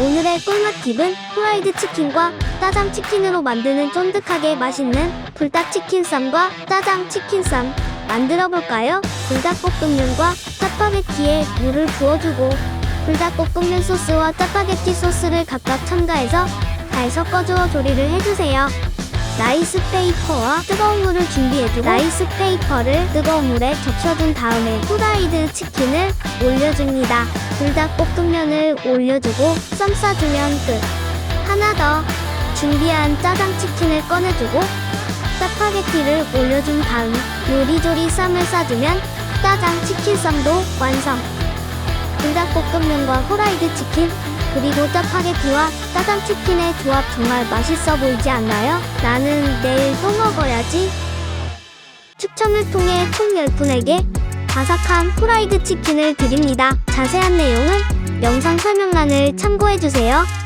오늘의 꿀맛 팁은 후라이드 치킨과 짜장 치킨으로 만드는 쫀득하게 맛있는 불닭치킨 쌈과 짜장 치킨 쌈 만들어 볼까요? 불닭볶음면과 짜파게티에 물을 부어주고 불닭볶음면 소스와 짜파게티 소스를 각각 첨가해서 잘 섞어주어 조리를 해주세요. 라이스 페이퍼와 뜨거운 물을 준비해주고 라이스 페이퍼를 뜨거운 물에 적셔준 다음에 후라이드 치킨을 올려줍니다. 불닭볶음면을 올려주고 쌈 싸주면 끝. 하나 더 준비한 짜장 치킨을 꺼내주고 짜파게티를 올려준 다음 요리조리 쌈을 싸주면 짜장 치킨 쌈도 완성. 불닭볶음면과 후라이드 치킨 그리고 짜파게티와 짜장 치킨의 조합 정말 맛있어 보이지 않나요? 나는 내일 또 먹어야지. 추첨을 통해 총 10분에게 바삭한 후라이드 치킨을 드립니다. 자세한 내용은 영상 설명란을 참고해주세요.